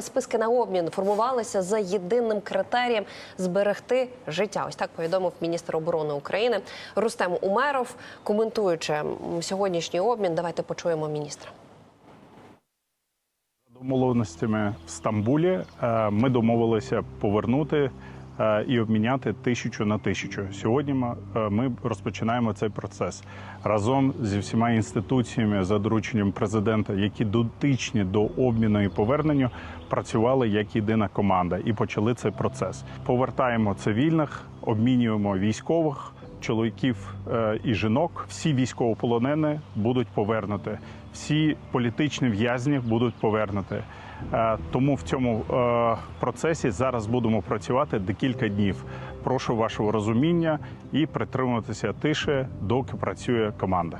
Списки на обмін формувалися за єдиним критерієм зберегти життя. Ось так повідомив міністр оборони України Рустем Умеров, коментуючи сьогоднішній обмін. Давайте почуємо міністра. Домовленостями в Стамбулі е, ми домовилися повернути е, і обміняти тисячу на тисячу. Сьогодні е, ми розпочинаємо цей процес разом зі всіма інституціями за дорученням президента, які дотичні до обміну і повернення, працювали як єдина команда і почали цей процес. Повертаємо цивільних, обмінюємо військових. Чоловіків е, і жінок, всі військовополонені будуть повернуті, всі політичні в'язні будуть повернуті. Е, Тому в цьому е, процесі зараз будемо працювати декілька днів. Прошу вашого розуміння і притримуватися тиші, доки працює команда.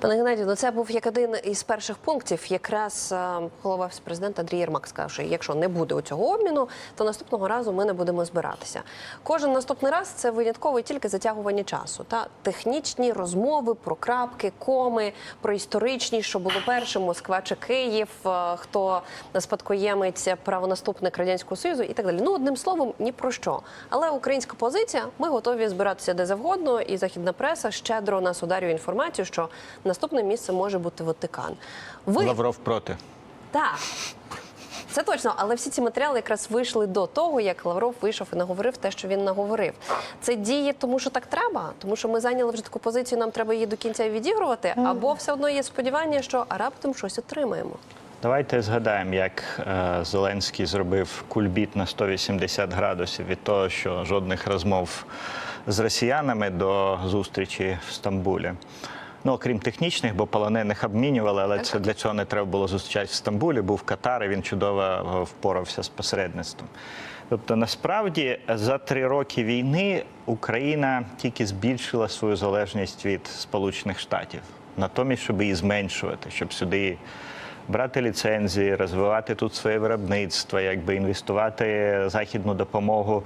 Пане Геннадію, ну це був як один із перших пунктів. Якраз е, голова президента Андрій Єрмак сказав, що якщо не буде у цього обміну, то наступного разу ми не будемо збиратися. Кожен наступний раз це винятково і тільки затягування часу. Та технічні розмови про крапки, коми, про історичні, що було першим, Москва чи Київ, е, хто спадкоємець правонаступник радянського союзу і так далі. Ну одним словом, ні про що. Але українська позиція, ми готові збиратися де завгодно, і західна преса щедро нас ударює інформацію, що наступне місце може бути Ватикан. Ви Лавров проти. так. Це точно, але всі ці матеріали якраз вийшли до того, як Лавров вийшов і наговорив те, що він наговорив. Це діє, тому що так треба, тому що ми зайняли вже таку позицію, нам треба її до кінця відігрувати, або все одно є сподівання, що а раптом щось отримаємо. Давайте згадаємо, як е, Зеленський зробив кульбіт на 180 градусів від того, що жодних розмов з росіянами до зустрічі в Стамбулі. Ну, окрім технічних, бо полонених обмінювали, але це для цього не треба було зустрічатися в Стамбулі. Був Катар, і він чудово е, впорався з посередництвом. Тобто, насправді, за три роки війни Україна тільки збільшила свою залежність від Сполучених Штатів, натомість, щоб її зменшувати, щоб сюди брати ліцензії, розвивати тут своє виробництво, якби інвестувати західну допомогу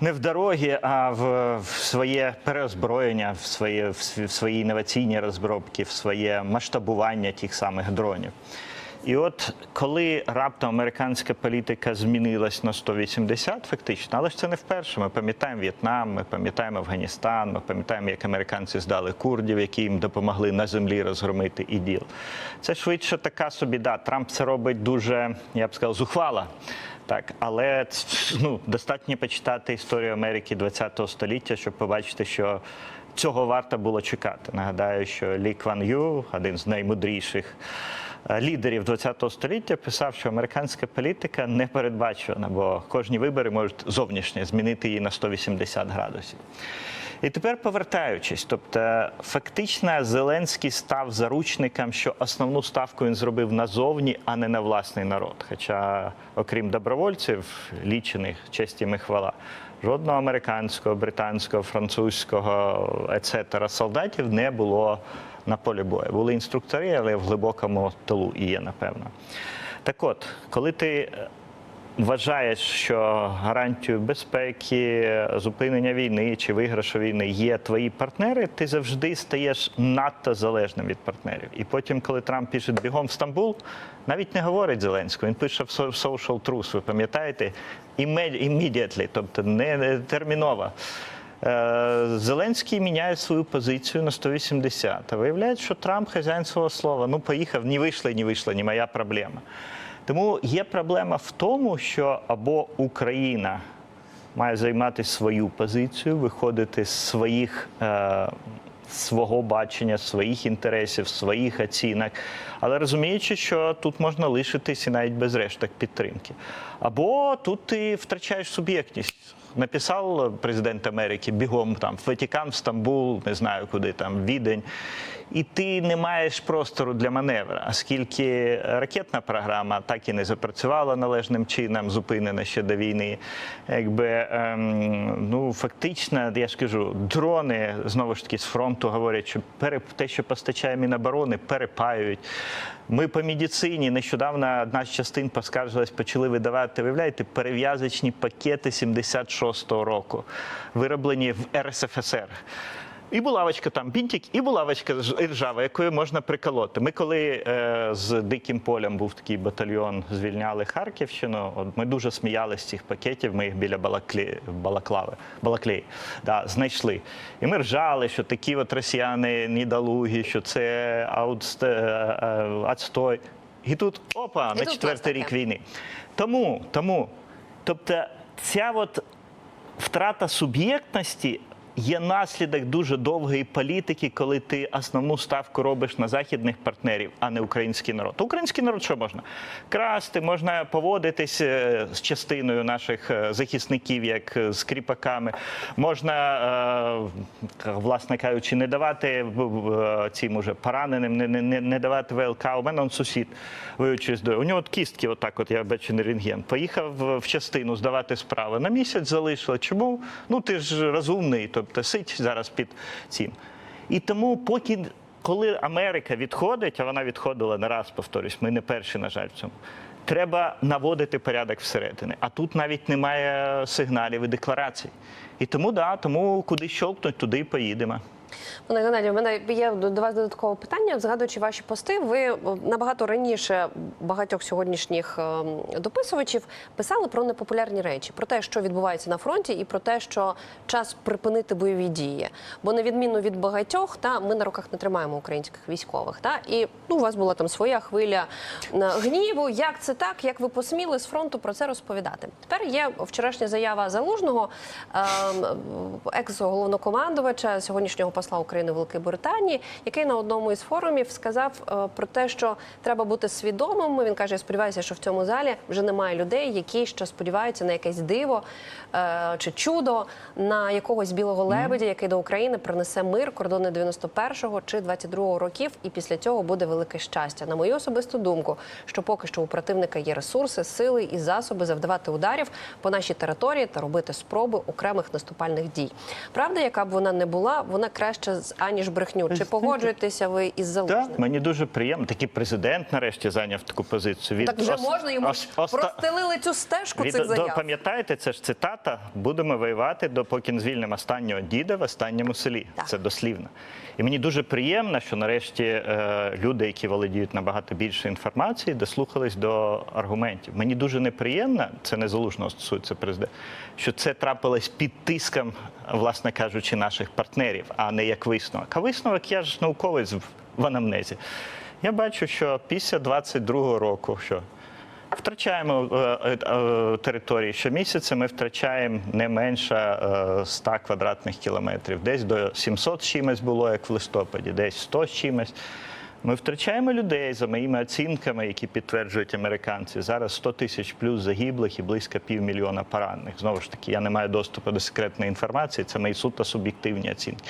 не в дороги, а в, в своє переозброєння, в своє в в свої інноваційні розробки, в своє масштабування тих самих дронів. І от коли раптом американська політика змінилась на 180, фактично, але ж це не вперше. Ми пам'ятаємо В'єтнам, ми пам'ятаємо Афганістан, ми пам'ятаємо, як американці здали курдів, які їм допомогли на землі розгромити іділ. Це швидше така собі да. Трамп це робить дуже, я б сказав, зухвала. Так, але ну, достатньо почитати історію Америки ХХ століття, щоб побачити, що цього варто було чекати. Нагадаю, що Лі Кван Ю, один з наймудріших е, лідерів ХХ століття, писав, що американська політика не передбачувана, бо кожні вибори можуть зовнішнє змінити її на 180 градусів. І тепер повертаючись, тобто фактично Зеленський став заручником, що основну ставку він зробив назовні, а не на власний народ. Хоча, окрім добровольців, лічених честь і хвала, жодного американського, британського, французького ецетера солдатів не було на полі бою. Були інструктори, але в глибокому тилу і є, напевно. Так от, коли ти вважаєш, що гарантією безпеки, зупинення війни чи виграшу війни є твої партнери, ти завжди стаєш надто залежним від партнерів. І потім, коли Трамп пише бігом в Стамбул, навіть не говорить Зеленського, він пише в Social Truth, ви пам'ятаєте, Imme- immediately, тобто не терміново. Е, Зеленський міняє свою позицію на 180. А виявляється, що Трамп хазяїн свого слова. Ну, поїхав, не вийшло, не вийшло, не моя проблема. Тому є проблема в тому, що або Україна має займати свою позицію, виходити з своїх. Е, Свого бачення, своїх інтересів, своїх оцінок, але розуміючи, що тут можна лишитись і навіть без решток підтримки. Або тут ти втрачаєш суб'єктність. Написав президент Америки бігом там в Ватикан, в Стамбул, не знаю куди там, Відень. І ти не маєш простору для маневра, оскільки ракетна програма так і не запрацювала належним чином, зупинена ще до війни. Якби ем, ну фактично, я ж кажу, дрони знову ж таки з фронту говорять, що те, що постачає Міноборони, перепаюють. Ми по медицині нещодавно одна з частин поскаржилась, почали видавати, виявляєте, перев'язочні пакети 76-го року, вироблені в РСФСР. І булавочка там, бінтик, і булавочка ржава, якою можна приколоти. Ми коли е, з диким полем був такий батальйон, звільняли Харківщину. От ми дуже сміялися з цих пакетів. Ми їх біля Балаклі, Балаклави, Балаклеї да, знайшли. І ми ржали, що такі от росіяни недолугі, що це аутст, е, е, отстой. І тут опа, І на тут четвертий рік війни. Тому, тому, тобто, ця от втрата суб'єктності є наслідок дуже довгої політики, коли ти основну ставку робиш на західних партнерів, а не український народ. То український народ що можна? Красти, можна поводитись е, з частиною наших е, захисників, як е, з кріпаками. Можна, власне кажучи, не давати цим уже пораненим, не, не, не- не давати ВЛК. У мене он сусід воюючи з У нього кістки, отак, от я бачу на рентген. Поїхав в- частину здавати справи. На місяць залишили. Чому? Ну ти ж розумний, тобто сить зараз під цим. І тому, поки коли Америка відходить, а вона відходила не раз, повторюсь, ми не перші, на жаль, в цьому. Треба наводити порядок всередині. А тут навіть немає сигналів і декларацій. І тому да, тому куди щолкнуть, туди і поїдемо. Пане Геннадію, в мене є до вас додаткове питання. Згадуючи ваші пости, ви набагато раніше багатьох сьогоднішніх ем, дописувачів писали про непопулярні речі, про те, що відбувається на фронті, і про те, що час припинити бойові дії. Бо на відміну від багатьох, та ми на руках не тримаємо українських військових. Та і ну, у вас була там своя хвиля е, гніву. Як це так? Як ви посміли з фронту про це розповідати? Тепер є вчорашня заява залужного ем, екс-головнокомандувача сьогоднішнього посла України в Великій Британії, який на одному із форумів сказав е, про те, що треба бути свідомими. Він каже: я сподіваюся, що в цьому залі вже немає людей, які ще сподіваються на якесь диво е, чи чудо, на якогось білого лебедя, який до України принесе мир, кордони 91-го чи 22-го років, і після цього буде велике щастя. На мою особисту думку, що поки що у противника є ресурси, сили і засоби завдавати ударів по нашій території та робити спроби окремих наступальних дій. Правда, яка б вона не була, вона краще з аніж брехню. Чи погоджуєтеся ви із залужним? Так, мені дуже приємно. Такий президент нарешті зайняв таку позицію. Від Так вже ос- можна йому ос- простелили цю стежку від- цих заяв. Пам'ятаєте, це ж цитата. Будемо воювати, допоки не звільнимо останнього діда в останньому селі. Так. Це дослівно. І мені дуже приємно, що нарешті е, люди, які володіють набагато більше інформації, дослухались до аргументів. Мені дуже неприємно, це не залужного стосується президента, що це трапилось під тиском, власне кажучи, наших партнерів, а не як висновок. А висновок я ж науковець в анамнезі. Я бачу, що після 22-го року, що Втрачаємо е, е, е, території. Щомісяця ми втрачаємо не менше е, 100 квадратних кілометрів. Десь до 700 з чимось було, як в листопаді, десь 100 чимось. Ми втрачаємо людей за моїми оцінками, які підтверджують американці. Зараз 100 тисяч плюс загиблих і близько півмільйона поранених. Знову ж таки, я не маю доступу до секретної інформації. Це мої суто суб'єктивні оцінки.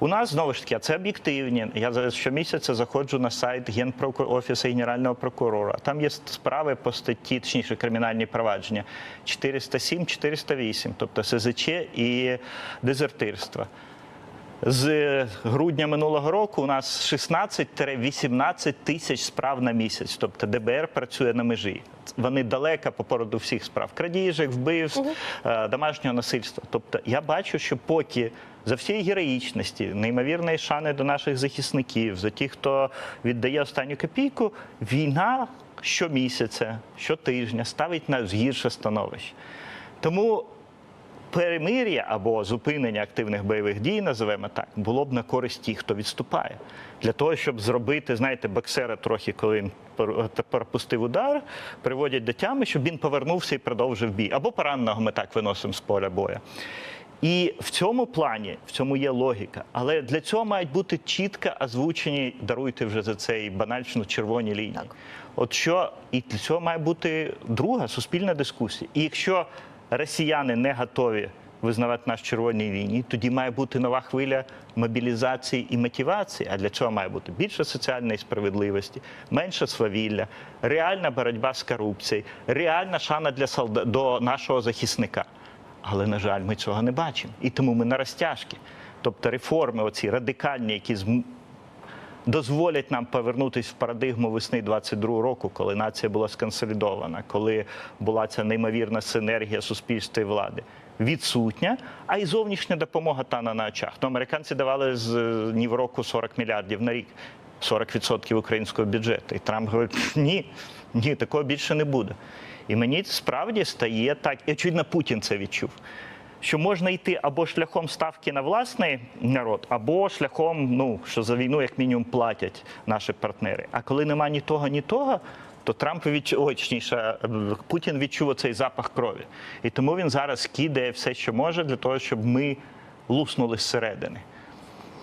У нас знову ж таки, а це об'єктивні. Я зараз щомісяця заходжу на сайт Генпрокур офісу генерального прокурора. Там є справи по статті, точніше кримінальні провадження 407, 408, тобто СЗЧ і дезертирство. З грудня минулого року у нас 16-18 тисяч справ на місяць. Тобто ДБР працює на межі. Вони далеко попереду всіх справ крадіжок, вбивств, е, домашнього насильства. Тобто я бачу, що поки за всієї героїчності, неймовірної шани до наших захисників, за тих, хто віддає останню копійку, війна щомісяця, щотижня ставить нас в гірше становище. Тому перемир'я або зупинення активних бойових дій, називаємо так, було б на користь тих, хто відступає. Для того, щоб зробити, знаєте, боксера трохи, коли він пропустив удар, приводять до тями, щоб він повернувся і продовжив бій. Або пораненого ми так виносимо з поля бою. І в цьому плані в цьому є логіка. Але для цього мають бути чітко озвучені, даруйте вже за це і банально червоні лінії. Так. От що і для цього має бути друга суспільна дискусія. І якщо росіяни не готові визнавати наші червоні лінії, тоді має бути нова хвиля мобілізації і мотивації. А для цього має бути більше соціальної справедливості, менше свавілля, реальна боротьба з корупцією, реальна шана для солда... до нашого захисника. Але, на жаль, ми цього не бачимо. І тому ми на розтяжки. Тобто реформи, оці радикальні, які дозволять нам повернутися в парадигму весни 22 року, коли нація була сконсолідована, коли була ця неймовірна синергія суспільства і влади. Відсутня, а й зовнішня допомога тана на очах. Ну, американці давали з ні в року 40 мільярдів на рік, 40% українського бюджету. І Трамп говорить: ні, ні, такого більше не буде. І мені справді стає так, і очевидно, Путін це відчув. Що можна йти або шляхом ставки на власний народ, або шляхом, ну що за війну як мінімум платять наші партнери. А коли нема ні того, ні того, то Трамп відчув, точніше, Путін відчув цей запах крові. І тому він зараз кидає все, що може, для того, щоб ми луснули зсередини.